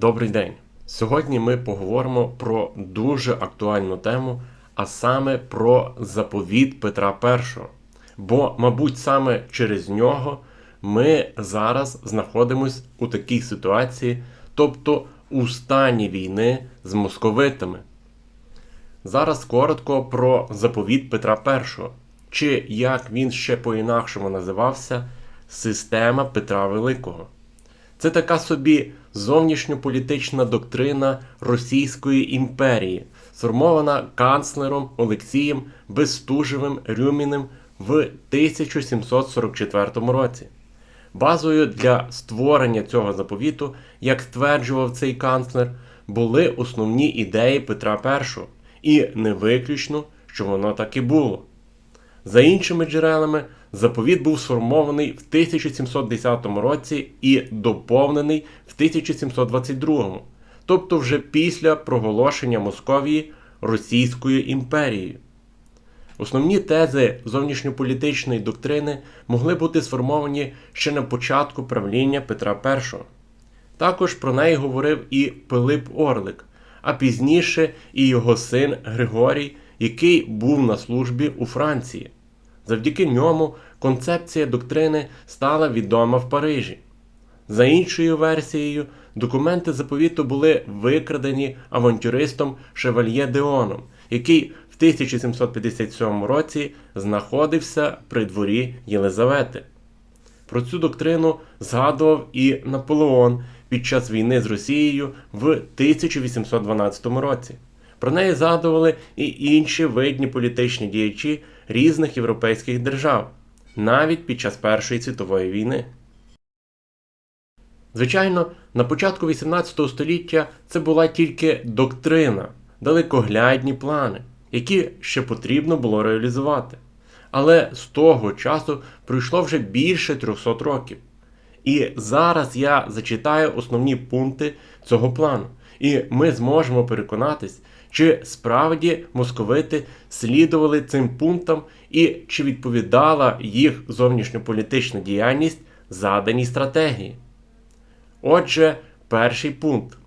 Добрий день! Сьогодні ми поговоримо про дуже актуальну тему, а саме про заповіт Петра І. Бо, мабуть, саме через нього ми зараз знаходимось у такій ситуації, тобто у стані війни з московитами. Зараз коротко про заповіт Петра І, чи як він ще по-інакшому називався, система Петра Великого. Це така собі зовнішньополітична доктрина Російської імперії, сформована канцлером Олексієм Бестужевим Рюміним в 1744 році. Базою для створення цього заповіту, як стверджував цей канцлер, були основні ідеї Петра І, і не виключно, що воно так і було. За іншими джерелами, заповіт був сформований в 1710 році і доповнений в 1722, тобто вже після проголошення Московії Російською імперією. Основні тези зовнішньополітичної доктрини могли бути сформовані ще на початку правління Петра І. Також про неї говорив і Пилип Орлик, а пізніше і його син Григорій, який був на службі у Франції. Завдяки ньому концепція доктрини стала відома в Парижі. За іншою версією, документи заповіту були викрадені авантюристом Шевальє Деоном, який в 1757 році знаходився при дворі Єлизавети. Про цю доктрину згадував і Наполеон під час війни з Росією в 1812 році. Про неї згадували і інші видні політичні діячі різних європейських держав, навіть під час Першої світової війни. Звичайно, на початку 18 століття це була тільки доктрина, далекоглядні плани, які ще потрібно було реалізувати. Але з того часу пройшло вже більше 300 років. І зараз я зачитаю основні пункти цього плану, і ми зможемо переконатись, чи справді московити слідували цим пунктам і чи відповідала їх зовнішньополітична діяльність заданій стратегії. Отже, перший пункт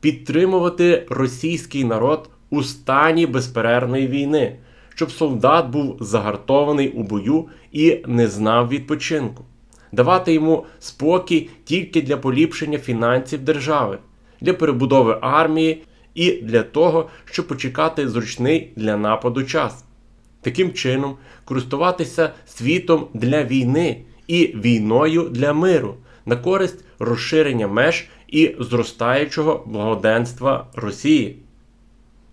підтримувати російський народ у стані безперервної війни, щоб солдат був загартований у бою і не знав відпочинку, давати йому спокій тільки для поліпшення фінансів держави, для перебудови армії і для того, щоб почекати зручний для нападу час. Таким чином, користуватися світом для війни і війною для миру на користь розширення меж і зростаючого благоденства Росії.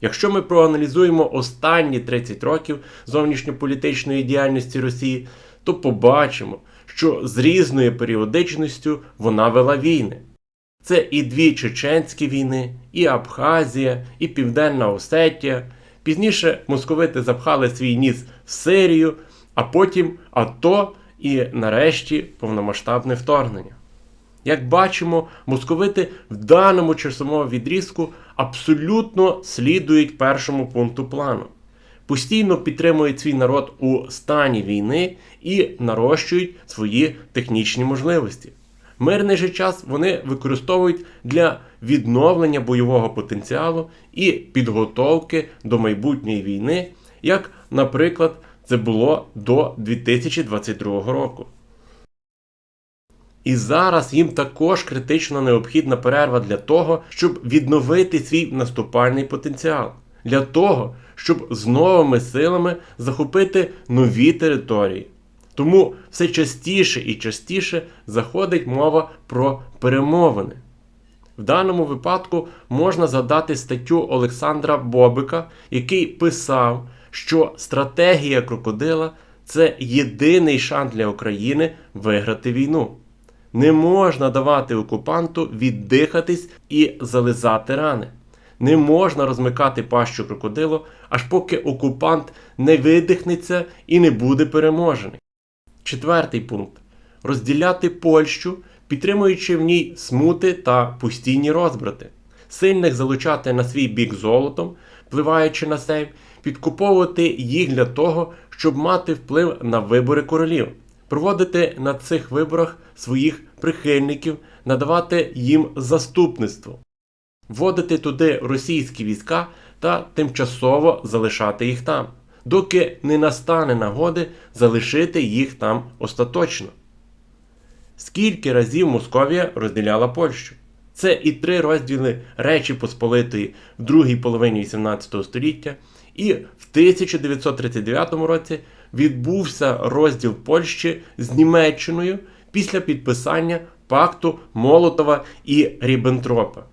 Якщо ми проаналізуємо останні 30 років зовнішньополітичної діяльності Росії, то побачимо, що з різною періодичністю вона вела війни. Це і дві чеченські війни, і Абхазія, і Південна Осетія. Пізніше московити запхали свій ніс в Сирію, а потім АТО і нарешті повномасштабне вторгнення. Як бачимо, московити в даному часовому відрізку абсолютно слідують першому пункту плану, постійно підтримують свій народ у стані війни і нарощують свої технічні можливості. Мирний же час вони використовують для відновлення бойового потенціалу і підготовки до майбутньої війни, як, наприклад, це було до 2022 року. І зараз їм також критично необхідна перерва для того, щоб відновити свій наступальний потенціал, для того, щоб з новими силами захопити нові території. Тому все частіше і частіше заходить мова про перемовини. В даному випадку можна згадати статтю Олександра Бобика, який писав, що стратегія крокодила це єдиний шанс для України виграти війну. Не можна давати окупанту віддихатись і зализати рани. Не можна розмикати пащу крокодилу, аж поки окупант не видихнеться і не буде переможений. Четвертий пункт. Розділяти Польщу, підтримуючи в ній смути та постійні розбрати, сильних залучати на свій бік золотом, впливаючи на сейм, підкуповувати їх для того, щоб мати вплив на вибори королів, проводити на цих виборах своїх прихильників, надавати їм заступництво, вводити туди російські війська та тимчасово залишати їх там, доки не настане нагоди залишити їх там остаточно. Скільки разів Московія розділяла Польщу? Це і три розділи Речі Посполитої в другій половині XVIII століття, і в 1939 році відбувся розділ Польщі з Німеччиною після підписання пакту Молотова і Ріббентропа.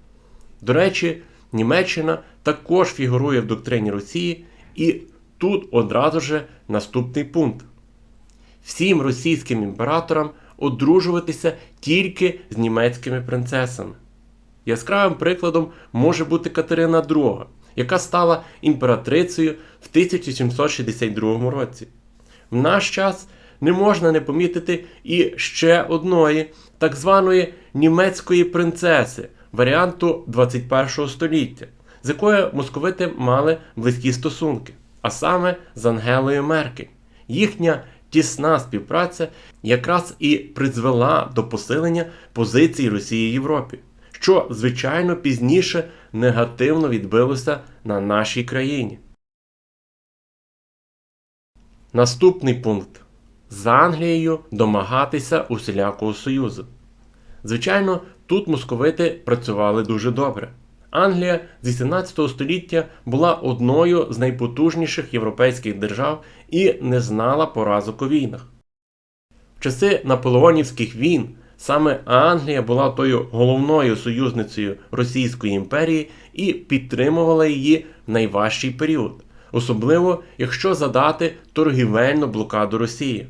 До речі, Німеччина також фігурує в доктрині Росії, і тут одразу же наступний пункт. Всім російським імператорам одружуватися тільки з німецькими принцесами. Яскравим прикладом може бути Катерина II, яка стала імператрицею в 1762 році. В наш час не можна не помітити і ще одної, так званої німецької принцеси варіанту 21 століття, з якою московити мали близькі стосунки, а саме з Ангелою Меркель. Їхня тісна співпраця якраз і призвела до посилення позицій Росії в Європі, що, звичайно, пізніше негативно відбилося на нашій країні. Наступний пункт з Англією домагатися усілякого союзу. Звичайно, тут московити працювали дуже добре. Англія з 18 століття була одною з найпотужніших європейських держав і не знала поразок у війнах. В часи наполеонівських війн саме Англія була тою головною союзницею Російської імперії і підтримувала її в найважчий період, особливо якщо задати торгівельну блокаду Росії.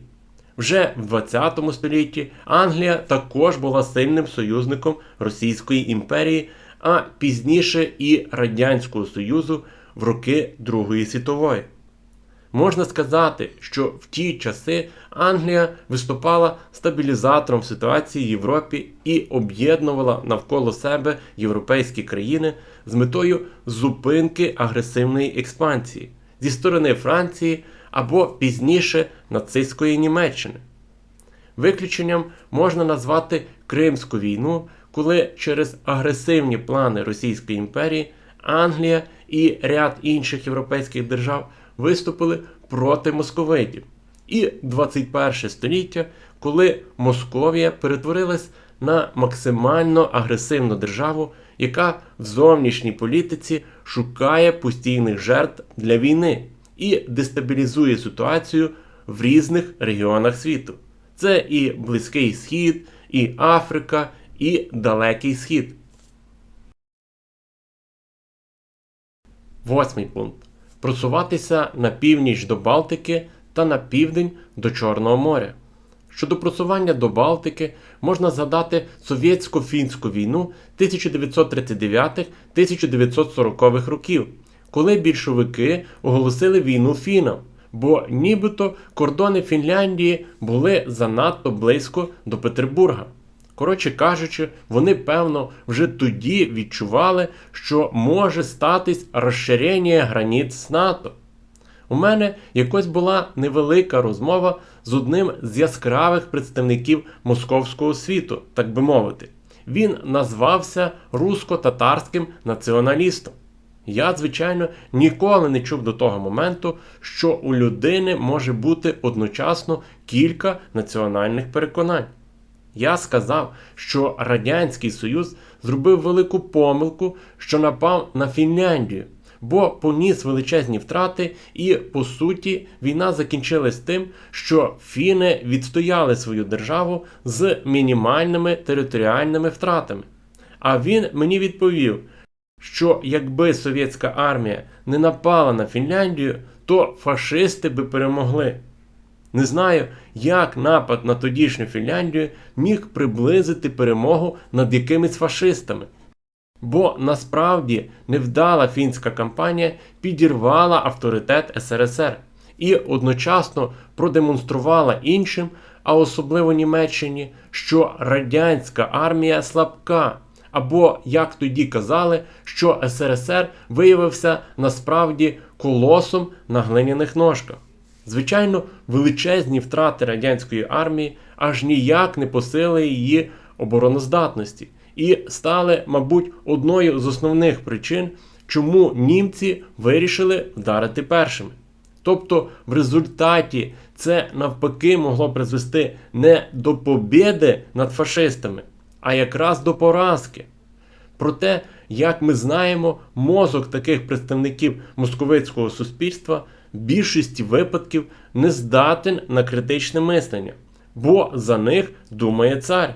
Вже в 20 столітті Англія також була сильним союзником Російської імперії, а пізніше і Радянського Союзу в роки Другої світової. Можна сказати, що в ті часи Англія виступала стабілізатором ситуації в Європі і об'єднувала навколо себе європейські країни з метою зупинки агресивної експансії зі сторони Франції або пізніше нацистської Німеччини. Виключенням можна назвати Кримську війну, коли через агресивні плани Російської імперії Англія і ряд інших європейських держав виступили проти московитів. І 21 століття, коли Московія перетворилась на максимально агресивну державу, яка в зовнішній політиці шукає постійних жертв для війни і дестабілізує ситуацію в різних регіонах світу. Це і Близький Схід, і Африка, і Далекий Схід. Восьмий пункт. Просуватися на північ до Балтики та на південь до Чорного моря. Щодо просування до Балтики можна згадати совєтсько-фінську війну 1939-1940 років, коли більшовики оголосили війну фінам, бо нібито кордони Фінляндії були занадто близько до Петербурга. Коротше кажучи, вони, певно, вже тоді відчували, що може статись розширення границь НАТО. У мене якось була невелика розмова з одним з яскравих представників московського світу, так би мовити. Він назвався русско-татарським націоналістом. Я, звичайно, ніколи не чув до того моменту, що у людини може бути одночасно кілька національних переконань. Я сказав, що Радянський Союз зробив велику помилку, що напав на Фінляндію, бо поніс величезні втрати, і, по суті, війна закінчилась тим, що фіни відстояли свою державу з мінімальними територіальними втратами. А він мені відповів, що якби совєтська армія не напала на Фінляндію, то фашисти би перемогли. Не знаю, як напад на тодішню Фінляндію міг приблизити перемогу над якимись фашистами. Бо насправді невдала фінська кампанія підірвала авторитет СРСР і одночасно продемонструвала іншим, а особливо Німеччині, що радянська армія слабка. Або, як тоді казали, що СРСР виявився насправді колосом на глиняних ножках. Звичайно, величезні втрати радянської армії аж ніяк не посили її обороноздатності і стали, мабуть, одною з основних причин, чому німці вирішили вдарити першими. Тобто, в результаті це навпаки могло призвести не до побєди над фашистами, а якраз до поразки. Проте, як ми знаємо, мозок таких представників московицького суспільства більшості випадків не здатен на критичне мислення, бо за них думає цар.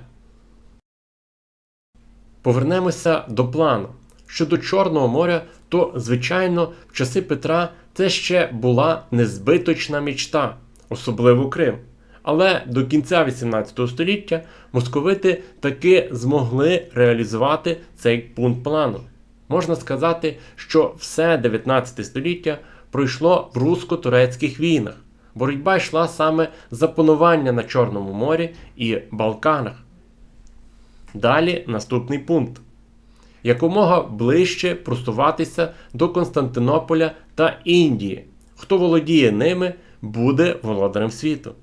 Повернемося до плану. Щодо Чорного моря, то, звичайно, в часи Петра це ще була незбиточна мічта, особливо Крим. Але до кінця 18 століття московити таки змогли реалізувати цей пункт плану. Можна сказати, що все 19 століття пройшло в русско-турецьких війнах. Боротьба йшла саме за панування на Чорному морі і Балканах. Далі наступний пункт. Якомога ближче просуватися до Константинополя та Індії. Хто володіє ними, буде володарем світу.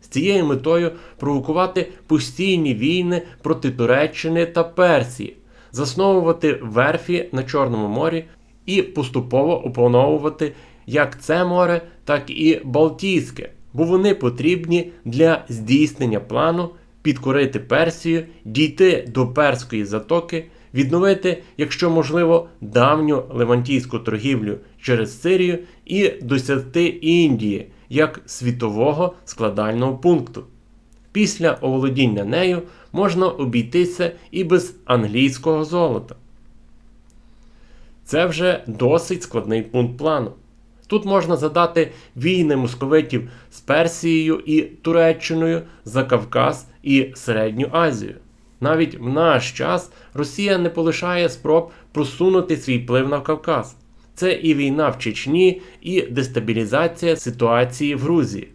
З цією метою провокувати постійні війни проти Туреччини та Персії, засновувати верфі на Чорному морі і поступово опановувати як це море, так і Балтійське, бо вони потрібні для здійснення плану підкорити Персію, дійти до Перської затоки, відновити, якщо можливо, давню левантійську торгівлю через Сирію і досягти Індії як світового складального пункту. Після оволодіння нею можна обійтися і без англійського золота. Це вже досить складний пункт плану. Тут можна задати війни московитів з Персією і Туреччиною за Кавказ і Середню Азію. Навіть в наш час Росія не полишає спроб просунути свій вплив на Кавказ. Це і війна в Чечні, і дестабілізація ситуації в Грузії.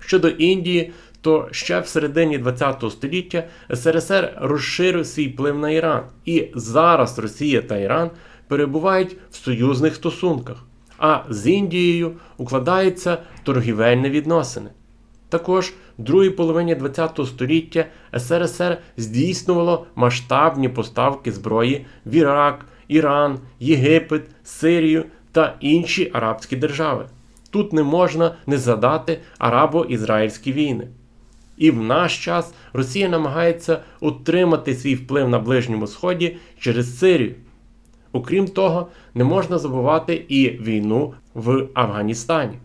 Щодо Індії, то ще в середині ХХ століття СРСР розширив свій вплив на Іран, і зараз Росія та Іран перебувають в союзних стосунках, а з Індією укладаються торгівельні відносини. Також в другій половині ХХ століття СРСР здійснювало масштабні поставки зброї в Ірак, Іран, Єгипет, Сирію та інші арабські держави. Тут не можна не згадати арабо-ізраїльські війни. І в наш час Росія намагається утримати свій вплив на Ближньому Сході через Сирію. Окрім того, не можна забувати і війну в Афганістані.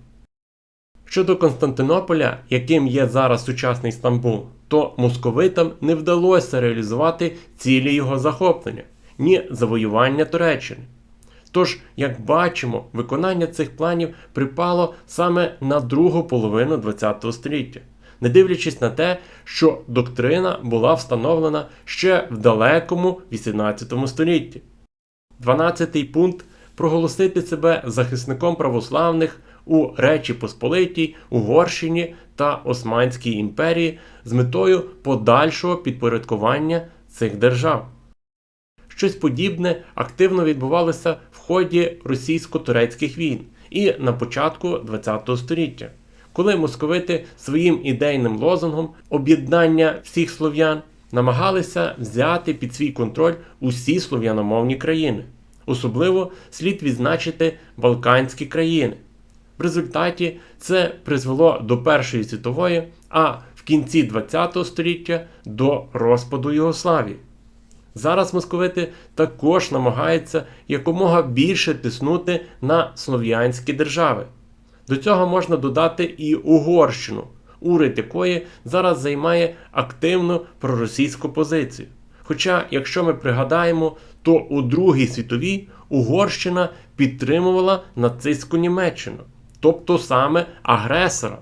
Щодо Константинополя, яким є зараз сучасний Стамбул, то московитам не вдалося реалізувати цілі його захоплення, ні завоювання Туреччини. Тож, як бачимо, виконання цих планів припало саме на другу половину ХХ століття, не дивлячись на те, що доктрина була встановлена ще в далекому XVIII столітті. 12-й пункт проголосити себе захисником православних у Речі Посполитій, Угорщині та Османській імперії з метою подальшого підпорядкування цих держав. Щось подібне активно відбувалося в ході російсько-турецьких війн і на початку ХХ століття, коли московити своїм ідейним лозунгом об'єднання всіх слов'ян намагалися взяти під свій контроль усі слов'яномовні країни. Особливо слід відзначити Балканські країни. В результаті це призвело до Першої світової, а в кінці ХХ століття до розпаду Югославії. Зараз московити також намагаються якомога більше тиснути на слов'янські держави. До цього можна додати і Угорщину, уряд якої зараз займає активну проросійську позицію. Хоча, якщо ми пригадаємо, то у Другій світовій Угорщина підтримувала нацистську Німеччину, тобто саме агресора.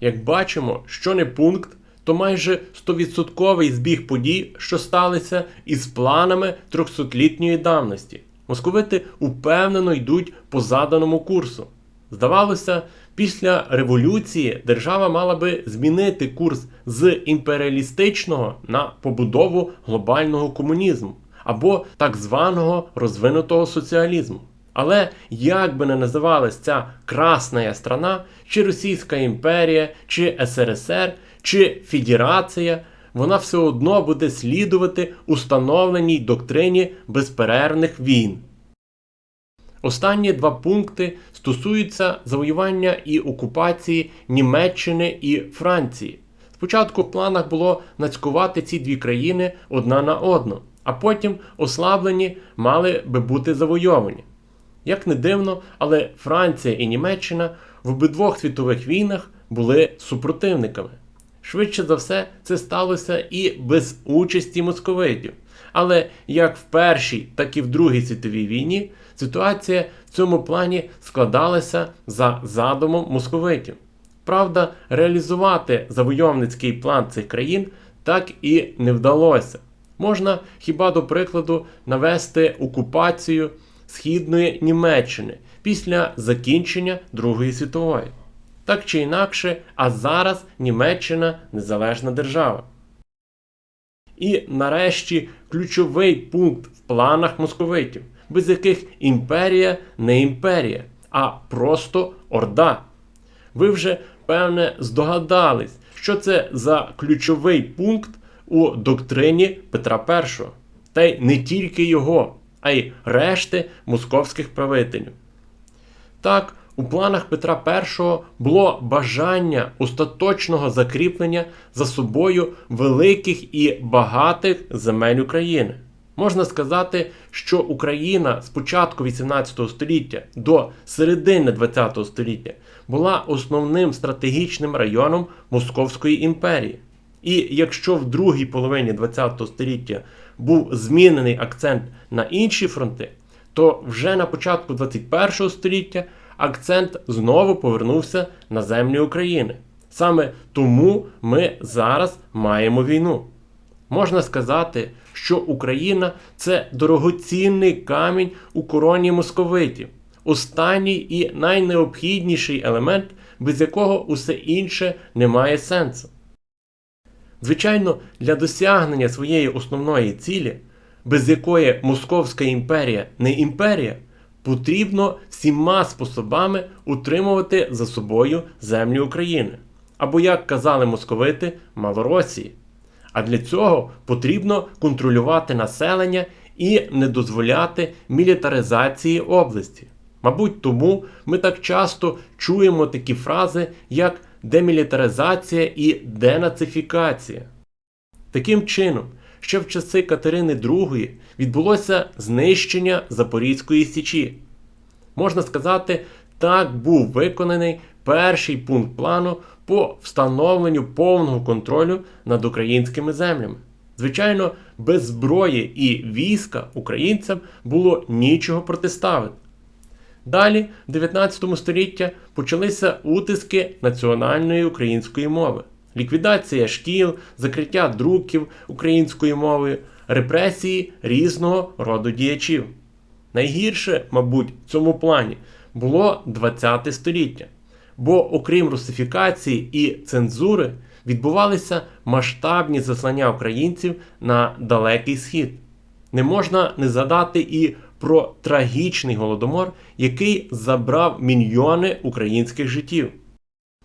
Як бачимо, що не пункт, то майже 100% збіг подій, що сталися із планами 300-літньої давності. Московити упевнено йдуть по заданому курсу. Здавалося, після революції держава мала би змінити курс з імперіалістичного на побудову глобального комунізму або так званого розвинутого соціалізму. Але як би не називалась ця красна страна, чи Російська імперія, чи СРСР, чи федерація, вона все одно буде слідувати установленій доктрині безперервних війн. Останні два пункти стосуються завоювання і окупації Німеччини і Франції. Спочатку в планах було нацькувати ці дві країни одна на одну, а потім ослаблені мали би бути завойовані. Як не дивно, але Франція і Німеччина в обидвох світових війнах були супротивниками. Швидше за все, це сталося і без участі московитів. Але як в Першій, так і в Другій світовій війні ситуація в цьому плані складалася за задумом московитів. Правда, реалізувати завойовницький план цих країн так і не вдалося. Можна хіба до прикладу навести окупацію Східної Німеччини після закінчення Другої світової. Так чи інакше, а зараз Німеччина незалежна держава. І нарешті ключовий пункт в планах московитів, без яких імперія не імперія, а просто орда. Ви вже, певне, здогадались, що це за ключовий пункт у доктрині Петра І, та й не тільки його, а й решти московських правителів. Так, у планах Петра І було бажання остаточного закріплення за собою великих і багатих земель України. Можна сказати, що Україна з початку 18 століття до середини 20 століття була основним стратегічним районом Московської імперії. І якщо в другій половині 20 століття був змінений акцент на інші фронти, то вже на початку 21 століття акцент знову повернувся на землі України. Саме тому ми зараз маємо війну. Можна сказати, що Україна це дорогоцінний камінь у короні московитів, останній і найнеобхідніший елемент, без якого усе інше не має сенсу. Звичайно, для досягнення своєї основної цілі, без якої Московська імперія не імперія, потрібно всіма способами утримувати за собою землі України. Або, як казали московити, Малоросії. А для цього потрібно контролювати населення і не дозволяти мілітаризації області. Мабуть, тому ми так часто чуємо такі фрази, як демілітаризація і денацифікація. Таким чином, ще в часи Катерини II відбулося знищення Запорізької Січі. Можна сказати, так був виконаний перший пункт плану по встановленню повного контролю над українськими землями. Звичайно, без зброї і війська українцям було нічого протиставити. Далі, в 19 століття, почалися утиски національної української мови, ліквідація шкіл, закриття друків українською мовою, репресії різного роду діячів. Найгірше, мабуть, в цьому плані було 20 століття, бо окрім русифікації і цензури, відбувалися масштабні заслання українців на далекий схід. Не можна не згадати і про трагічний голодомор, який забрав мільйони українських життів.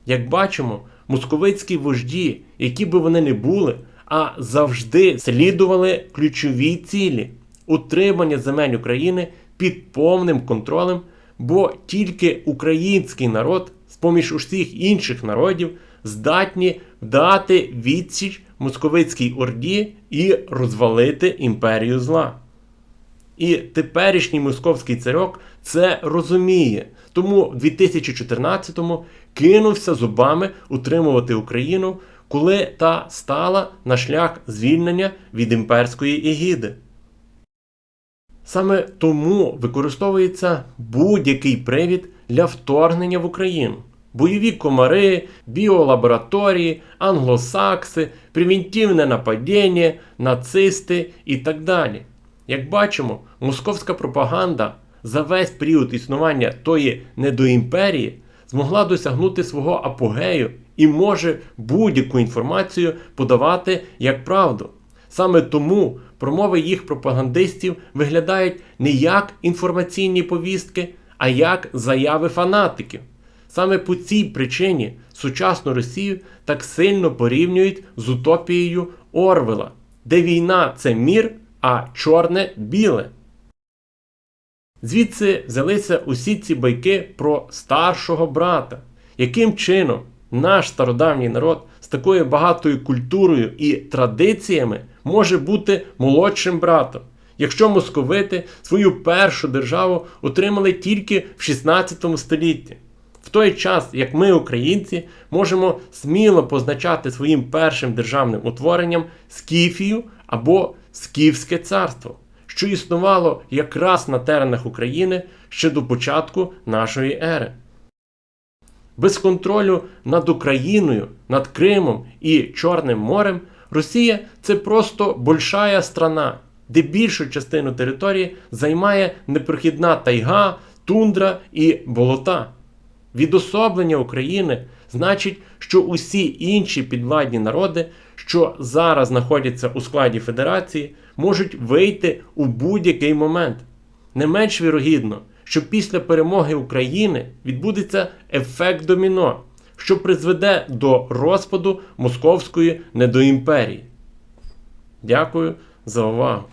Як бачимо, московицькі вожді, які би вони не були, а завжди слідували ключовій цілі утримання земель України під повним контролем, бо тільки український народ, з поміж усіх інших народів, здатні дати відсіч московицькій орді і розвалити імперію зла. І теперішній московський царьок це розуміє. Тому в 2014-му кинувся зубами утримувати Україну, коли та стала на шлях звільнення від імперської егіди. Саме тому використовується будь-який привід для вторгнення в Україну. Бойові комари, біолабораторії, англосакси, превентивне нападіння, нацисти і так далі. Як бачимо, московська пропаганда за весь період існування тої недоімперії змогла досягнути свого апогею і може будь-яку інформацію подавати як правду. Саме тому промови їх пропагандистів виглядають не як інформаційні повістки, а як заяви фанатиків. Саме по цій причині сучасну Росію так сильно порівнюють з утопією Орвела, де війна це мір, а чорне біле. Звідси взялися усі ці байки про старшого брата, яким чином наш стародавній народ з такою багатою культурою і традиціями може бути молодшим братом, якщо московити свою першу державу отримали тільки в 16 столітті. В той час, як ми, українці, можемо сміло позначати своїм першим державним утворенням Скіфію або Скіфське царство, що існувало якраз на теренах України ще до початку нашої ери. Без контролю над Україною, над Кримом і Чорним морем Росія це просто большая страна, де більшу частину території займає непрохідна тайга, тундра і болота. Відособлення України значить, що усі інші підвладні народи, що зараз знаходяться у складі Федерації, можуть вийти у будь-який момент. Не менш вірогідно, що після перемоги України відбудеться ефект доміно, що призведе до розпаду московської недоімперії. Дякую за увагу.